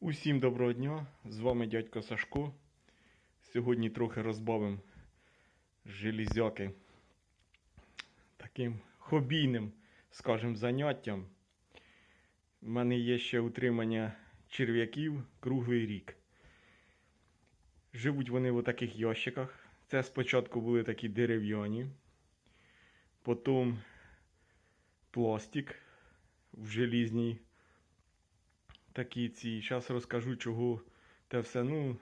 Усім доброго дня! З вами дядько Сашко. Сьогодні трохи розбавимо железяки таким хобійним, скажімо, заняттям. У мене є ще утримання черв'яків круглий рік. Живуть вони в таких ящиках. Це спочатку були такі дерев'яні, потім пластик в желізній такі ці. Зараз розкажу, чого те все, ну,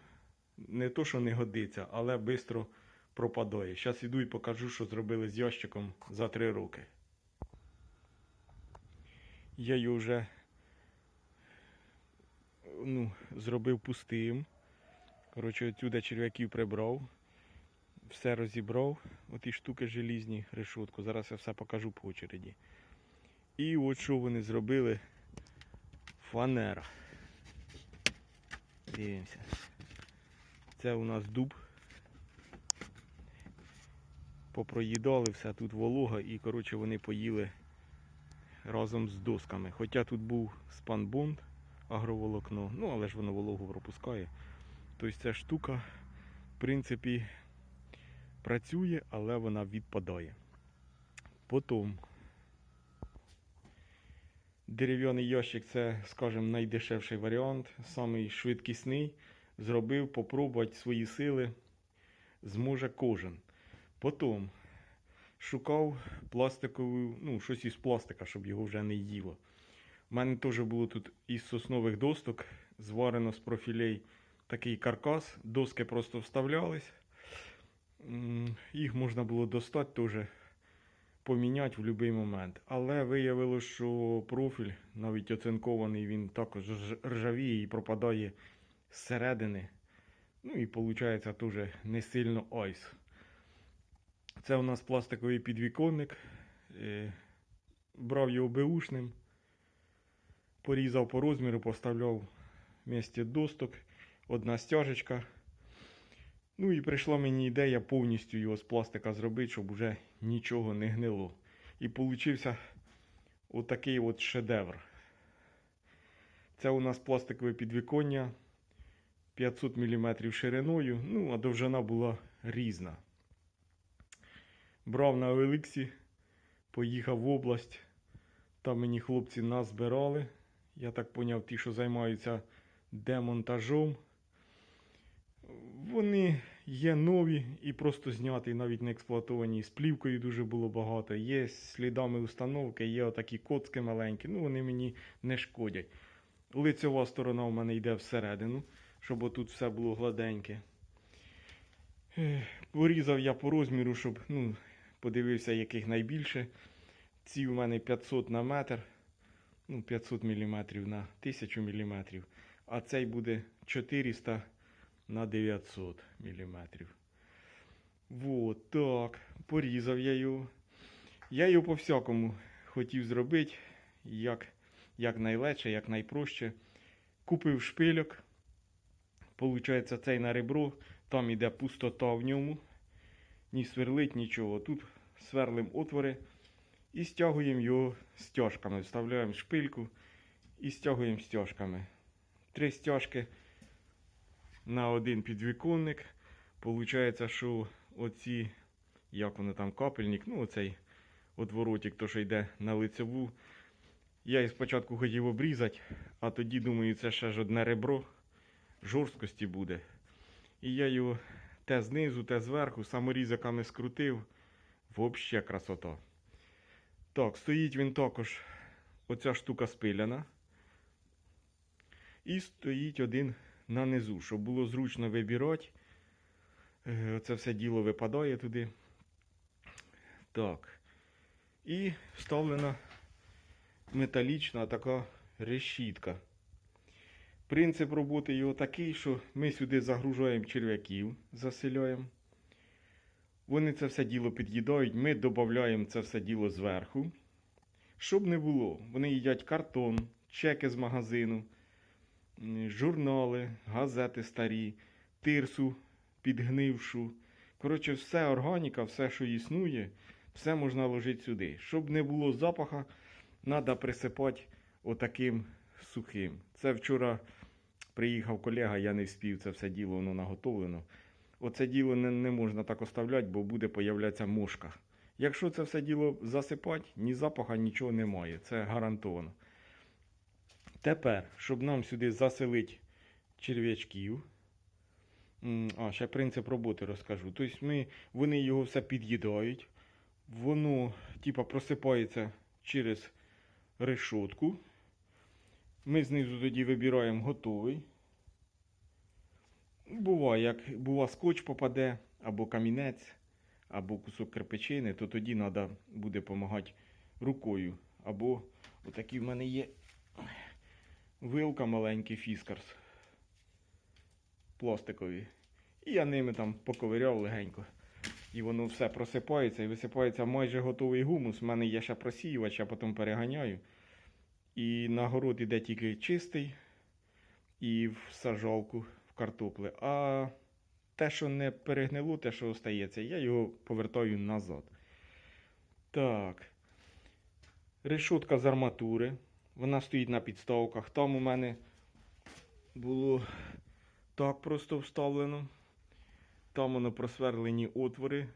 не то, що не годиться, але швидко пропадає. Зараз іду і покажу, що зробили з ящиком за 3 роки. Я його вже ну, зробив пустим. Коротше, отсюди черв'яків прибрав. Все розібрав, оті штуки желізні, решетку. Зараз я все покажу по очереді. І от що вони зробили фанера. Дивимося. Це у нас дуб. Попроїдали все, тут волога і коротше вони поїли разом з досками. Хоча тут був спанбонд, агроволокно, ну але ж воно вологу пропускає. Тобто ця штука, в принципі, працює, але вона відпадає. Потім Дерев'яний ящик це, скажімо, найдешевший варіант, самий швидкісний. Зробив, попробувати свої сили зможе кожен. Потім шукав пластикову, ну, щось із пластика, щоб його вже не їло. У мене теж було тут із соснових досток, зварено з профілей такий каркас, доски просто вставлялись. Їх можна було достати теж поміняти в будь-який момент. Але виявилося, що профіль, навіть оцинкований, він також ржавіє і пропадає зсередини. Ну і виходить теж не сильно айс. Це у нас пластиковий підвіконник. Е, Брав його беушним, порізав по розміру, поставляв в місці досток, одна стяжечка. Ну і прийшла мені ідея повністю його з пластика зробити, щоб уже нічого не гнило. І получився отакий от шедевр. Це у нас пластикове підвіконня 500 мм шириною, ну а довжина була різна. Брав на Еликсі, поїхав в область. Там мені хлопці назбирали. Я так поняв, ті, що займаються демонтажом. Вони є нові і просто зняті, навіть не експлуатовані. З плівкою дуже було багато. Є слідами установки, є отакі коцки маленькі. Ну вони мені не шкодять. Лицьова сторона у мене йде всередину, щоб отут все було гладеньке. Порізав я по розміру, щоб ну, подивився, яких найбільше. Ці у мене 500 на метр, ну 500 мм на 1000 мм. А цей буде 400 на 900 мм. Вот так. Порізав я його. Я його по-всякому хотів зробити, як, як найлегше, як найпроще. Купив шпильок. Получається, цей на ребро, там іде пустота в ньому. Ні сверлить, нічого. Тут сверлим отвори і стягуємо його стяжками. Вставляємо шпильку і стягуємо стяжками. Три стяжки на один підвіконник. Получається, що оці, як воно там, капельник, ну оцей отворотик, то що йде на лицеву. Я і спочатку хотів обрізати, а тоді думаю, це ще ж одне ребро жорсткості буде. І я його те знизу, те зверху, саморізаками скрутив. Взагалі красота. Так, стоїть він також, оця штука спиляна. І стоїть один на низу, щоб було зручно вибирати. Е, Оце все діло випадає туди. Так. І вставлена металічна така решітка. Принцип роботи його такий, що ми сюди загружаємо черв'яків, заселяємо. Вони це все діло під'їдають, ми додаємо це все діло зверху. Щоб не було, вони їдять картон, чеки з магазину, журнали, газети старі, тирсу підгнившу. Коротше, все органіка, все, що існує, все можна ложити сюди. Щоб не було запаха, треба присипати отаким сухим. Це вчора Приїхав колега, я не вспів це все діло, воно наготовлено. Оце діло не, не можна так оставляти, бо буде появлятися мошка. Якщо це все діло засипати, ні запаха, нічого немає. Це гарантовано. Тепер, щоб нам сюди заселити черв'ячків. А, ще принцип роботи розкажу. Тобто ми, вони його все під'їдають. Воно, типа, просипається через решотку. Ми знизу тоді вибираємо готовий. Буває, як бува скотч попаде, або камінець, або кусок кирпичини, то тоді треба буде допомагати рукою. Або отакі в мене є вилка маленький фіскарс. Пластикові. І я ними там поковиряв легенько. І воно все просипається і висипається майже готовий гумус. У мене є ще просіювач, я потім переганяю. І на город іде тільки чистий і в сажалку в картопли. А те, що не перегнило, те, що остається, я його повертаю назад. Так. Решотка з арматури. Вона стоїть на підставках. Там у мене було так просто вставлено. Там воно просверлені отвори,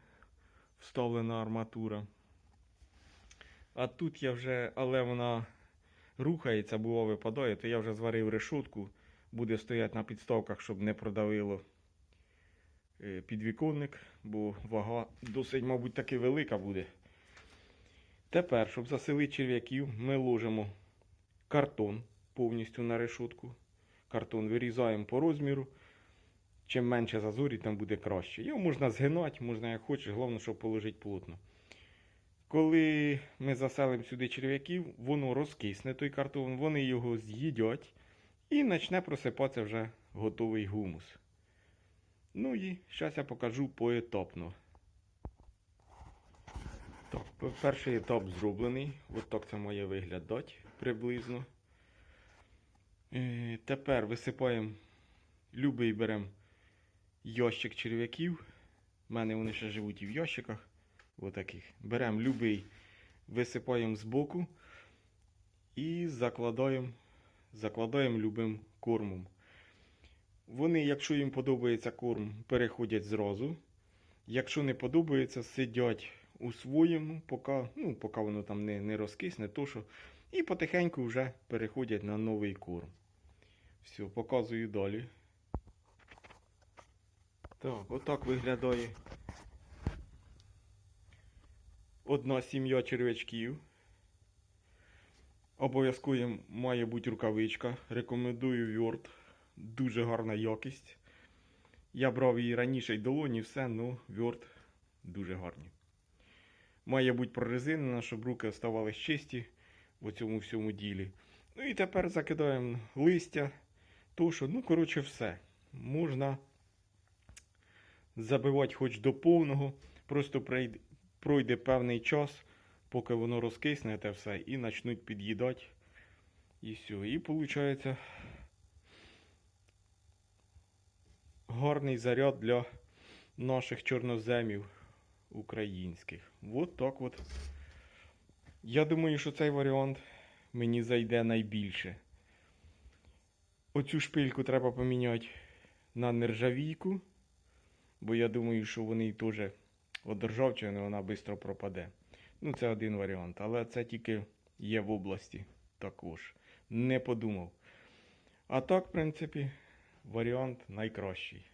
вставлена арматура. А тут я вже, але вона рухається, бува випадає, то я вже зварив решетку, буде стояти на підставках, щоб не продавило е, підвіконник, бо вага досить, мабуть, таки велика буде. Тепер, щоб заселити черв'яків, ми ложимо картон повністю на решетку. Картон вирізаємо по розміру. Чим менше зазорі, тим буде краще. Його можна згинати, можна як хочеш, головне, щоб положити плотно. Коли ми заселимо сюди черв'яків, воно розкисне той картон, вони його з'їдять і почне просипатися вже готовий гумус. Ну і зараз я покажу поетапно. Так, перший етап зроблений. От так це має виглядати приблизно. Е, тепер висипаємо, любий беремо ящик черв'яків. У мене вони ще живуть і в ящиках. Отаких. Беремо любий, висипаємо збоку і закладаємо, закладаємо любим кормом. Вони, якщо їм подобається корм, переходять зразу. Якщо не подобається, сидять у своєму, поки, ну, поки воно там не, не розкисне, то що, і потихеньку вже переходять на новий корм. Все, показую далі. Так, отак виглядає одна сім'я черв'ячків. Обов'язково має бути рукавичка. Рекомендую Word. Дуже гарна якість. Я брав її раніше й долоні, все, ну Word дуже гарні. Має бути прорезинена, щоб руки оставались чисті в цьому всьому ділі. Ну і тепер закидаємо листя. Що, ну, коротше, все. Можна забивати хоч до повного. Просто пройде, пройде певний час, поки воно розкисне те все, і почнуть під'їдати. І все. І виходить гарний заряд для наших чорноземів українських. От так от. Я думаю, що цей варіант мені зайде найбільше. Оцю шпильку треба поміняти на нержавійку, бо я думаю, що вони теж ржавчини вона швидко пропаде. Ну, це один варіант, але це тільки є в області також. Не подумав. А так, в принципі, варіант найкращий.